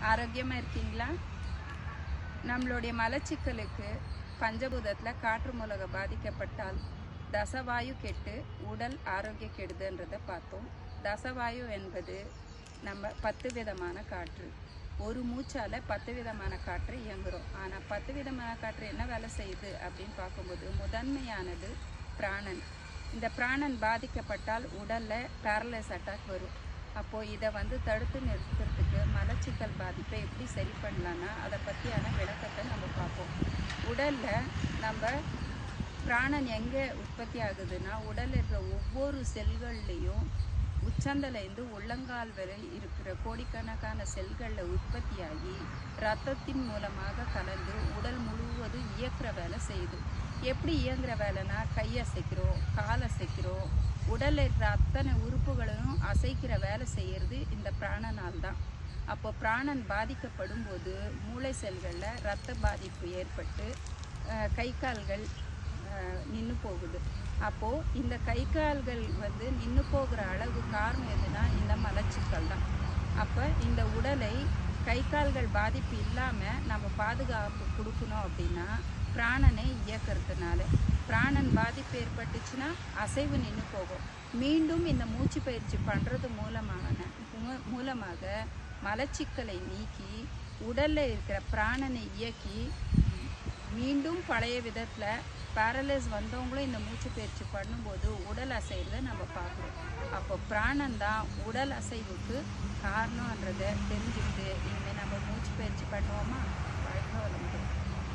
ஆரோக்கியமாக இருக்கீங்களா? நம்மளுடைய மலச்சிக்கலுக்கு பஞ்சபூதத்தில் காற்று மூலக பாதிக்கப்பட்டால் தசவாயு கெட்டு உடல் ஆரோக்கிய கெடுதுன்றதை பார்த்தோம். தசவாயு என்பது நம்ம பத்து விதமான காற்று. ஒரு மூச்சால் பத்து விதமான காற்று இயங்குகிறோம் ஆனால் பத்து விதமான காற்று என்ன வேலை செய்யுது அப்படின்னு பார்க்கும்போது முதன்மையானது பிராணன். இந்த பிராணன் பாதிக்கப்பட்டால் உடலில் பேரலைஸ் அட்டாக் வரும். அப்போது இதை வந்து தடுத்து நிறுத்துறதுக்கு மலச்சிக்கல் பாதிப்பை எப்படி சரி பண்ணலான்னா அதை பற்றியான விளக்கத்தை நம்ம பார்ப்போம். உடலில் நம்ம பிராணன் எங்கே உற்பத்தி ஆகுதுன்னா உடலில் இருக்கிற ஒவ்வொரு செல்கள்லேயும் உச்சந்தலேருந்து உள்ளங்கால் வரை இருக்கிற கோடிக்கணக்கான செல்களில் உற்பத்தியாகி ரத்தத்தின் மூலமாக கலந்து உடல் முழுவதும் இயக்கிற வேலை செய்யுது. எப்படி இயங்குற வேலைனா கை அசைக்கிறோம் கால் அசைக்கிறோம் உடலில் இருக்கிற அத்தனை உறுப்புகளையும் அசைக்கிற வேலை செய்கிறது இந்த பிராணனால் தான் அப்போ பிராணன் பாதிக்கப்படும் போது மூளை செல்களில் ரத்த பாதிப்பு ஏற்பட்டு கை கால்கள் நின்று போகுது. அப்போது இந்த கை கால்கள் வந்து நின்று போகிற அளவு காரணம் எதுனா இந்த மலச்சிக்கல் தான் அப்போ இந்த உடலை கை கால்கள் பாதிப்பு இல்லாமல் நம்ம பாதுகாப்பு கொடுக்கணும் அப்படின்னா பிராணனை இயக்கிறதுனால பிராணன் பாதிப்பு ஏற்பட்டுச்சுன்னா அசைவு நின்று போகும். மீண்டும் இந்த மூச்சு பயிற்சி பண்ணுறது மூலமான மூ- மூலமாக மலச்சிக்கலை நீக்கி உடலில் இருக்கிற பிராணனை இயக்கி மீண்டும் பழைய விதத்தில் பேரலைஸ் வந்தவங்களும் இந்த மூச்சு பயிற்சி பண்ணும்போது உடல் அசைறதை நம்ம பார்க்குறோம் அப்போ பிராணந்தான் உடல் அசைவுக்கு காரணன்றதை தெரிஞ்சுக்கிட்டு இனிமேல் நம்ம மூச்சு பயிற்சி பண்ணுவோமா? வாழ்க்கை வளமுடன்.